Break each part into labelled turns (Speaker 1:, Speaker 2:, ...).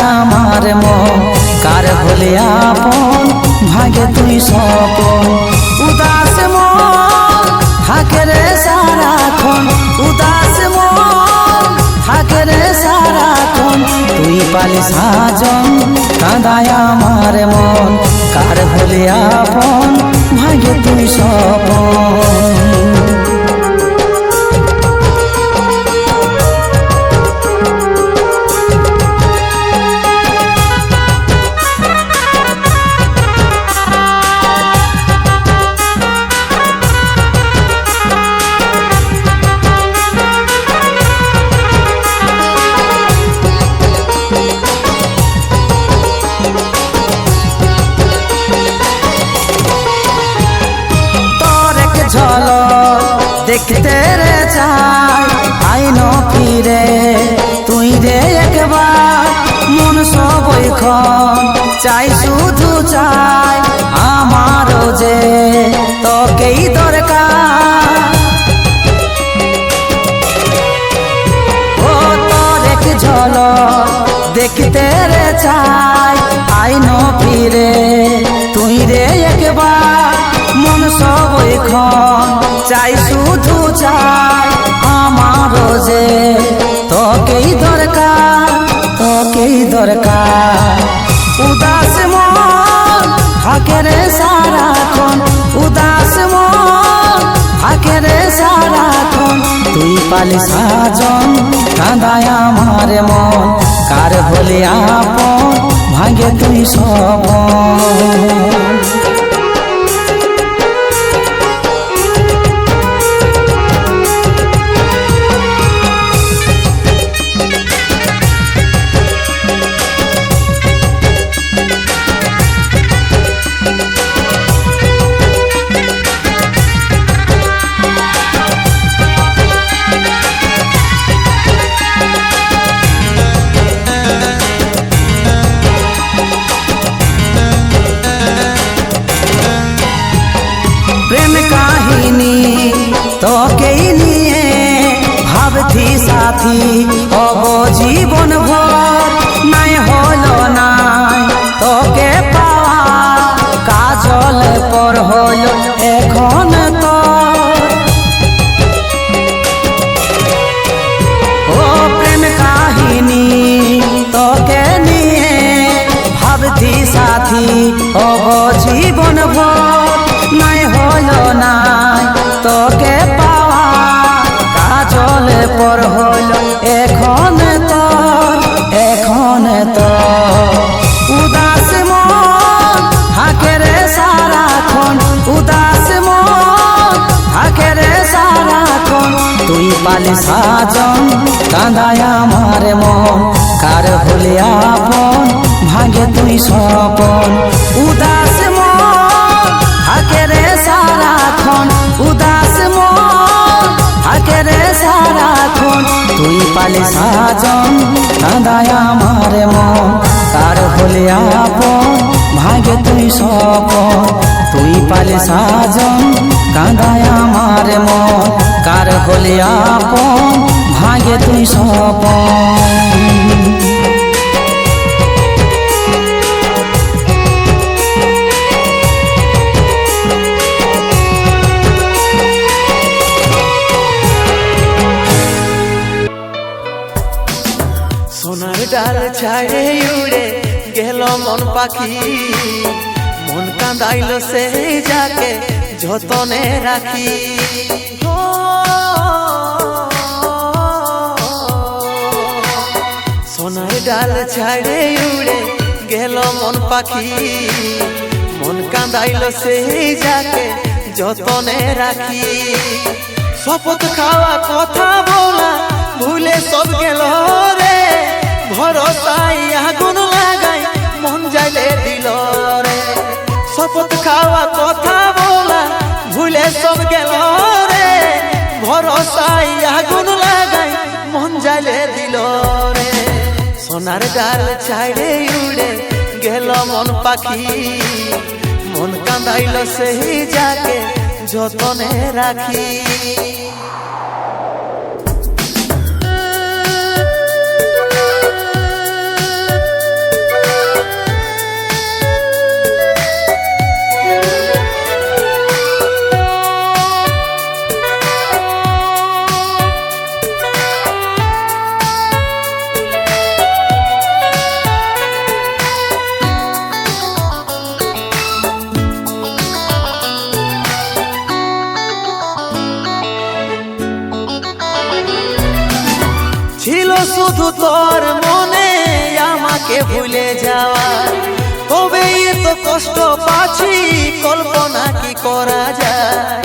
Speaker 1: আমার মন। কার হলে আপন? ভাগে তুই স্বপন। উদাস মন, থাকে রে সারাক্ষণ। উদাস মন, থাকে রে সারাক্ষণ। তুই পালে সাজন, কাঁদায় আমার মন। কার হলে আপন? ভাগে তুই স্বপন। দেখতে রে চাই? আইন ফিরে। তুই রে একবার। মন সব চাই, শুধু চাই আমারও যে। তোকেই দরকার তোকেই দরকার। উদাস মন থাকে রে সারাক্ষণ। উদাস তুই পালি সাজন কাঁদায় আমার মন। কার হলে আপন ভাঙে তুই সপন সাথী তুই পালি সাজন, কাঁদায় আমার মন। কার হলে আপন, ভাগে তুই স্বপন। উদাস মন, থাকে রে সারাক্ষণ। উদাস মন, থাকে রে সারাক্ষণ। তুই পালি সাজন, কাঁদায় আমার মন। কার হলে আপন ভাগে তুই স্বপন তুই পালি সাজন, কাঁদায় আমার মন। কার হলে আপন, ভাগে তুই স্বপন
Speaker 2: সোনার ডাল মন পাখি। মন কাঁদাইল সে যাকে যতনে রাখি। সোনার ডাল ছাড়ে উড়ে গেল মন পাখি। মন কাঁদাইল সে যাকে যতনে রাখি। শপথ খাওয়া কথা বলা, ভুলে সব গেল রে। ভরসাই সোনার ডাল ছাড়ে উড়ে গেল মন পাখি। মন কাঁদাইল সেই যাকে যতনে রাখি। শুধু তোর মনে আমাকে ভুলে যাওয়া তবে এত কষ্ট পাচ্ছি, কল্পনা কি করা যায়?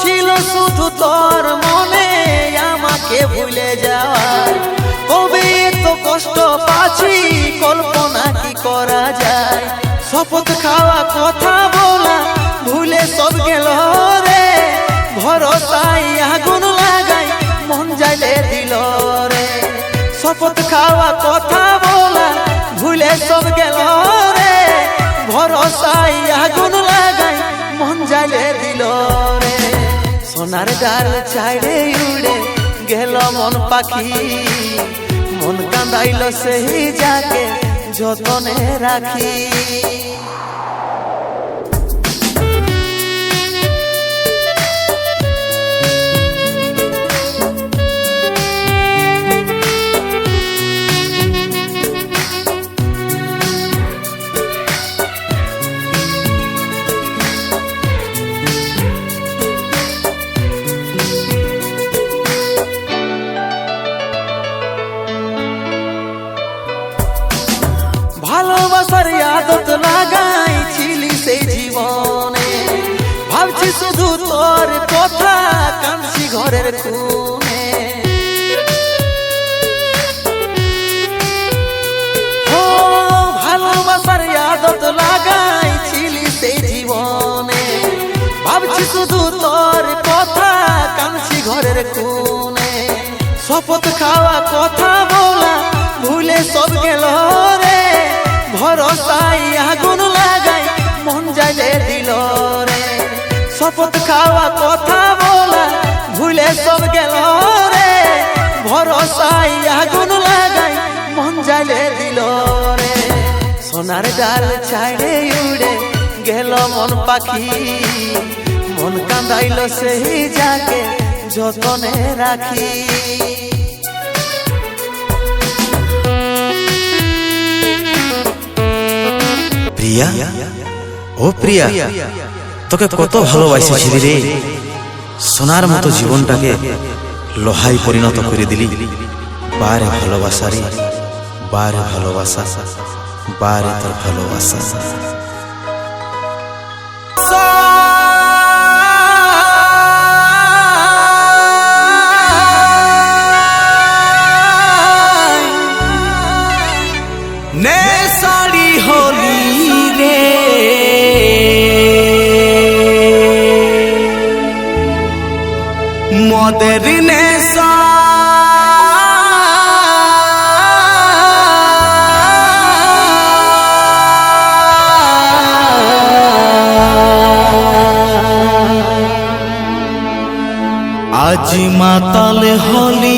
Speaker 2: ছিল শুধু তোর মনে আমাকে ভুলে যাওয়ার। কবে এত কষ্ট পাচ্ছি, কল্পনা কি করা যায়? শপথ খাওয়া কথা বলা, ভুলে সব গেল রে। ভরসাই আগুন লাগাই, মন যাইলে দিল রে। শপথ খাওয়া কথা বলা, ভুলে সব গেল রে। ভরসাই আগুন লাগাই, মন জালে দিল রে। সোনার ডাল ছাড়ে উড়ে গেল মন পাখি। মন কান্দাইল সেই যাকে যতনে রাখি। ঘরের কোণে ও ভালোবাসার আদত লাগাই ছিলি সেই জীবনে। ভাবছি শুধু তোর কথা, কাঁদছি ঘরের কোণে। শপথ খাওয়া কথা বলা ভুলে সব গেল রে। ভরসাই আগুন লাগাই মন যাইলে দিল রে। শপথ খাওয়া কথা বলা সোনার ডাল ছাড়ে উড়ে গেল মন পাখি। মন কান্দাইল সেই যাকে যতনে রাখি।
Speaker 3: প্রিয়া? ও প্রিয়া, তোকে কত ভালোবাসেছি রে। সোনার মতো জীবনটাকে লোহায় পরিণত করে দিলি। বারে ভালোবাসা রে, বারে ভালোবাসা। বারে তোর ভালোবাসা।
Speaker 1: নে সারি হলি রে। মদের নেশা আজ মাতাল হলি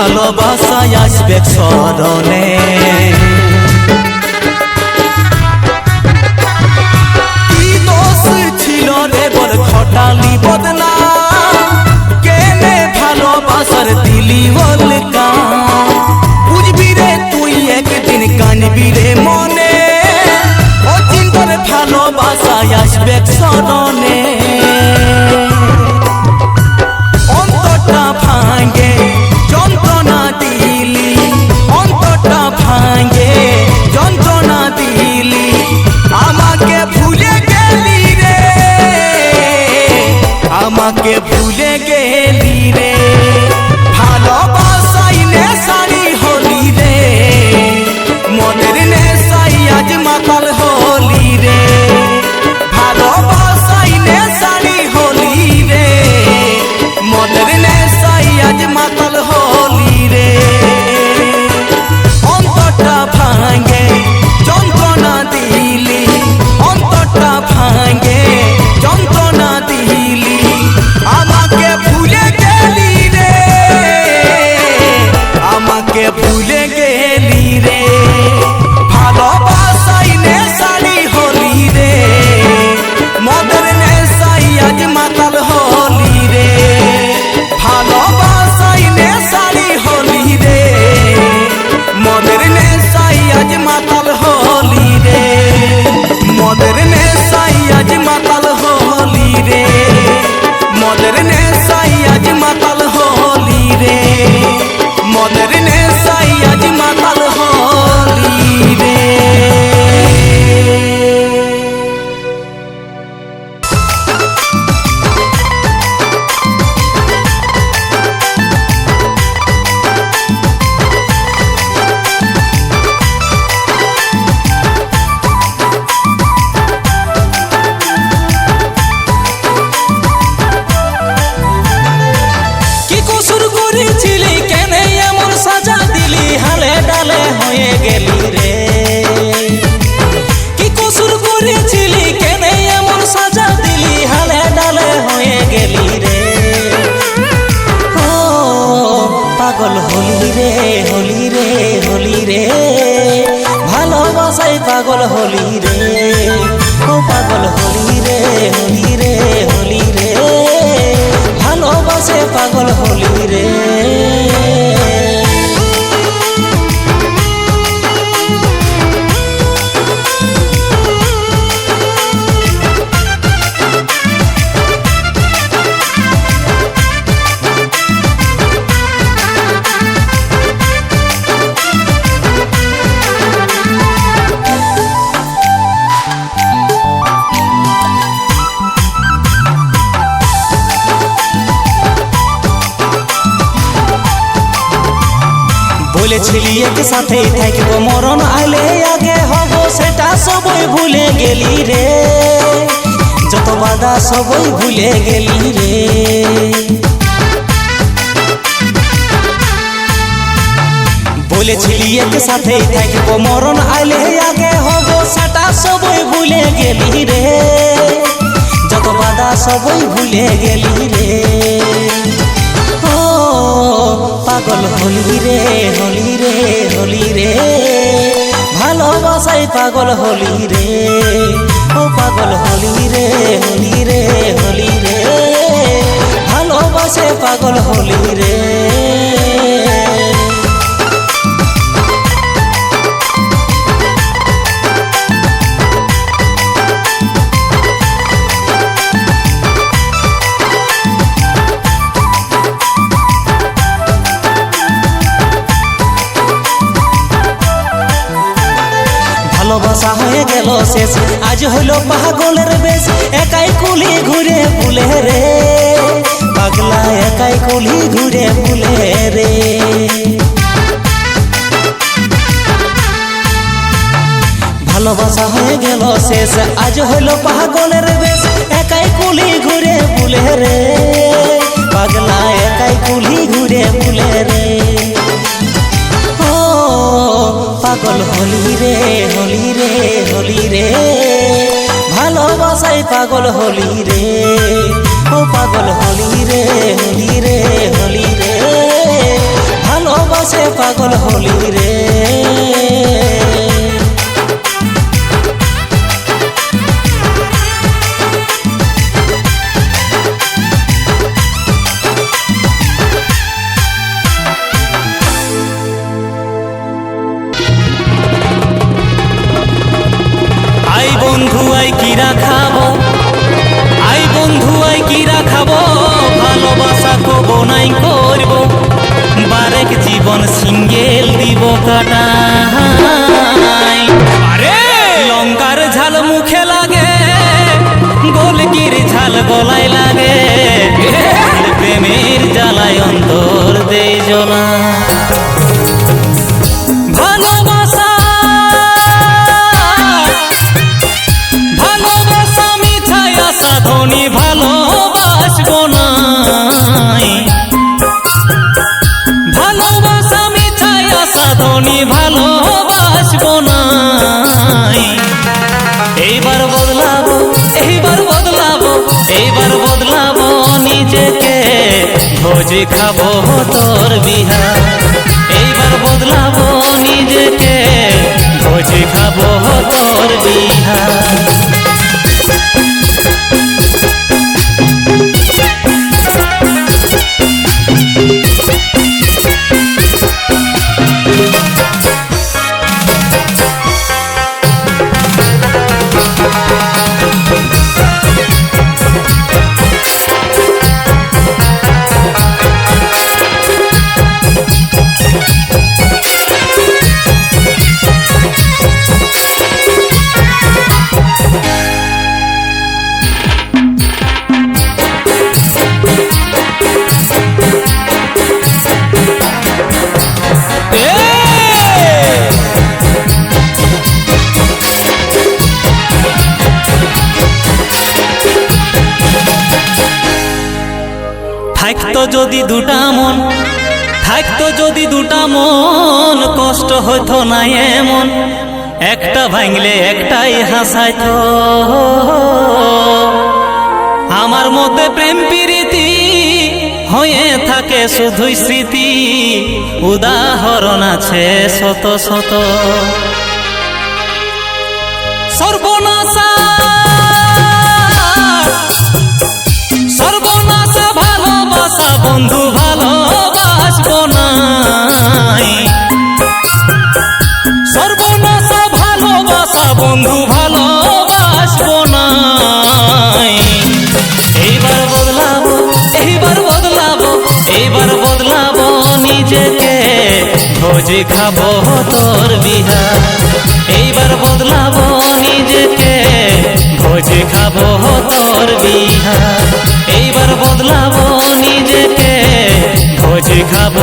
Speaker 4: ভালোবাসায় আসবে স্মরণে কি দোষ ছিল রে বল খটালি বদলা। কেনে ভালোবাসার দিলি বলকা বুঝবি রে তুই একদিন কানবি রে ভালোবাসায় আসবে স্মরণে
Speaker 5: বলেছিলি একে থাকব, মরণ আইলে আগে হব, সেটা সবই ভুলে গেলি রে। যত বাধা সবই ভুলে গেলি রে। বলেছিলি একে সাথেই থাকব, মরণ আইলে আগে হব, সেটা সবই ভুলে গেলি রে। যত বাধা সবই ভুলে গেলি রে। ও, পাগল হলি রে, হলি রে, হলি রে। ভালোবাসাই পাগল হলি রে। ও পাগল হলি রে হলি রে হলি রে। ভালোবাসে পাগল হলি রে। শেষ। আজ হইল পাগলের বেশ। একাই কুলি ঘুরে বুলে রে। পাগলা একাই কুলি ঘুরে বুলে রে। ভালোবাসা হয়ে গেল শেষ। আজ হইল পাগলের বেশ। একাই কুলি ঘুরে বুলে রে। পাগলা একাই কুলি ঘুরে বুলে রে। পাগল হলি রে হলি রে হলি রে। ভালোবাসাই পাগল হলি রে। ও পাগল হলি রে হলি রে হলি রে। ভালোবাসে পাগল হলি রে।
Speaker 1: ভোজি খাব তোর বিহার। যদি দুটা মন, থাকতো যদি দুটা মন, কষ্ট হইতো না এমন। একটা ভাঙলে একটাই হাসাইতো। আমার মতে প্রেম প্রীতি হয়ে থাকে শুধুই স্মৃতি। উদাহরণ আছে শত শত। বন্ধু ভালোবাসবো নাই। সর্বনাশা ভালোবাসা বন্ধু ভালোবাসবো নাই। এইবার বদলাবো এইবার বদলাবো এইবার বদলাবো নিজেকে। ভোজি খাব তোর বিহার এইবার বদলাবো নিজেকে। ভোজি খাব তোর বিহার এইবার বদলাবো নিজেকে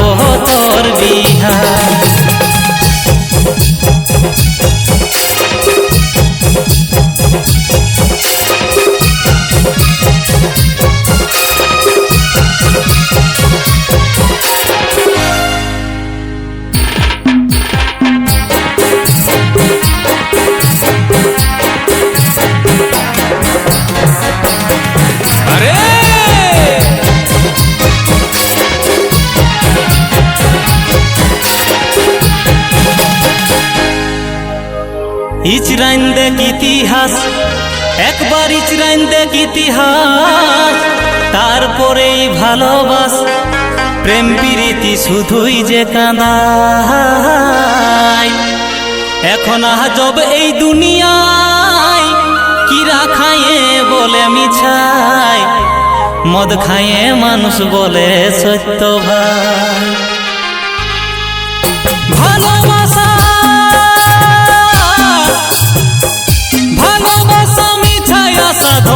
Speaker 5: ইতিহাস, একবার ইচরাইন দেখ ইতিহাস তারপরেই ভালোবাস, প্রেম প্রীতি শুধুই যে কাঁদায়। এখন আজব এই দুনিয়ায় কিরা খায়ে বলে মিছাই মদ খায়ে মানুষ বলে সত্য ভাই। ভালোবাসা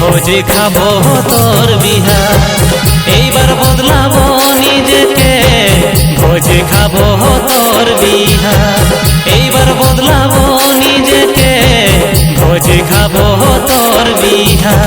Speaker 5: ভোজি খাব তোর বিহা এইবার বদলাবো নিজেকে। ভোজি খাব তোর বিহা এইবার বদলাবো নিজেকে। ভোজি খাব তোর বিহা